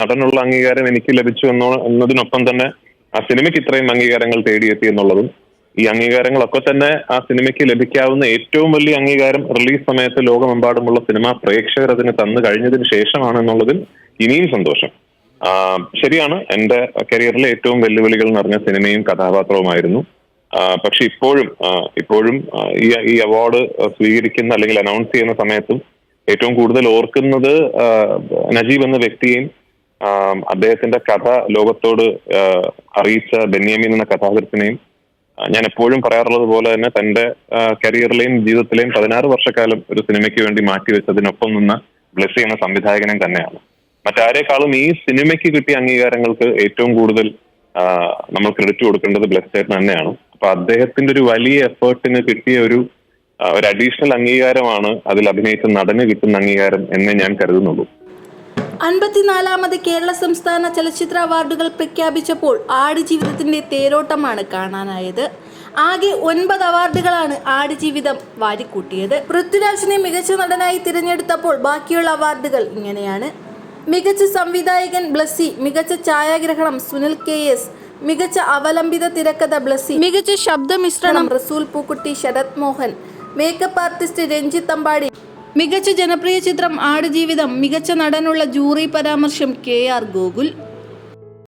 നടനുള്ള അംഗീകാരം എനിക്ക് ലഭിച്ചു എന്നോ എന്നതിനൊപ്പം തന്നെ ആ സിനിമയ്ക്ക് ഇത്രയും അംഗീകാരങ്ങൾ തേടിയെത്തി എന്നുള്ളതും ഈ അംഗീകാരങ്ങളൊക്കെ തന്നെ ആ സിനിമയ്ക്ക് ലഭിക്കാവുന്ന ഏറ്റവും വലിയ അംഗീകാരം റിലീസ് സമയത്ത് ലോകമെമ്പാടുമുള്ള സിനിമാ പ്രേക്ഷകർ അതിന് തന്നു കഴിഞ്ഞതിന് ശേഷമാണ് എന്നുള്ളതിൽ ഇനിയും സന്തോഷം. ശരിയാണ്. എന്റെ കരിയറിലെ ഏറ്റവും വെല്ലുവിളികൾ നിറഞ്ഞ സിനിമയും കഥാപാത്രവുമായിരുന്നു. പക്ഷെ ഇപ്പോഴും ഇപ്പോഴും ഈ ഈ അവാർഡ് സ്വീകരിക്കുന്ന അല്ലെങ്കിൽ അനൗൺസ് ചെയ്യുന്ന സമയത്തും ഏറ്റവും കൂടുതൽ ഓർക്കുന്നത് നജീബ് എന്ന വ്യക്തിയെയും അദ്ദേഹത്തിന്റെ കഥ ലോകത്തോട് അറിയിച്ച ബെന്യാമിൻ എന്ന കഥാകൃത്തിനെയും ഞാൻ എപ്പോഴും പറയാറുള്ളത് പോലെ തന്നെ തന്റെ കരിയറിലെയും ജീവിതത്തിലെയും പതിനാറ് വർഷക്കാലം ഒരു സിനിമയ്ക്ക് വേണ്ടി മാറ്റിവെച്ചതിനൊപ്പം നിന്ന് ബ്ലെസ് ചെയ്യുന്ന സംവിധായകനും തന്നെയാണ്. മറ്റാരേക്കാളും ഈ സിനിമയ്ക്ക് കിട്ടിയ അംഗീകാരങ്ങൾക്ക് ഏറ്റവും കൂടുതൽ നമ്മൾ ക്രെഡിറ്റ് കൊടുക്കേണ്ടത് ബ്ലെസ് ചേട്ടൻ തന്നെയാണ്. അപ്പൊ അദ്ദേഹത്തിന്റെ ഒരു വലിയ എഫേർട്ടിന് കിട്ടിയ ഒരു ഒരു അഡീഷണൽ അംഗീകാരമാണ് അതിൽ അഭിനയിച്ച നടന് കിട്ടുന്ന അംഗീകാരം എന്നേ ഞാൻ കരുതുന്നുള്ളൂ. അൻപത്തിനാലാമത് കേരള സംസ്ഥാന ചലച്ചിത്ര അവാർഡുകൾ പ്രഖ്യാപിച്ചപ്പോൾ ആടുജീവിതത്തിന്റെ തേരോട്ടമാണ് കാണാനായത്. ആകെ ഒൻപത് അവാർഡുകളാണ് ആടുജീവിതം വാരിക്കൂട്ടിയത്. പൃഥ്വിരാജിനെ മികച്ച നടനായി തിരഞ്ഞെടുത്തപ്പോൾ ബാക്കിയുള്ള അവാർഡുകൾ ഇങ്ങനെയാണ്. മികച്ച സംവിധായകൻ ബ്ലസ്സി മികച്ച ഛായാഗ്രഹണം സുനിൽ കെ എസ് മികച്ച അവലംബിത തിരക്കഥ ബ്ലസ്സി മികച്ച ശബ്ദമിശ്രണം റസൂൽ പൂക്കുട്ടി ശരത് മോഹൻ മേക്കപ്പ് ആർട്ടിസ്റ്റ് രഞ്ജിത്ത് അമ്പാടി മികച്ച ജനപ്രിയ ചിത്രം ആടുജീവിതം മികച്ച നടനുള്ള ജൂറി പരാമർശം കെ ആർ ഗോകുൽ.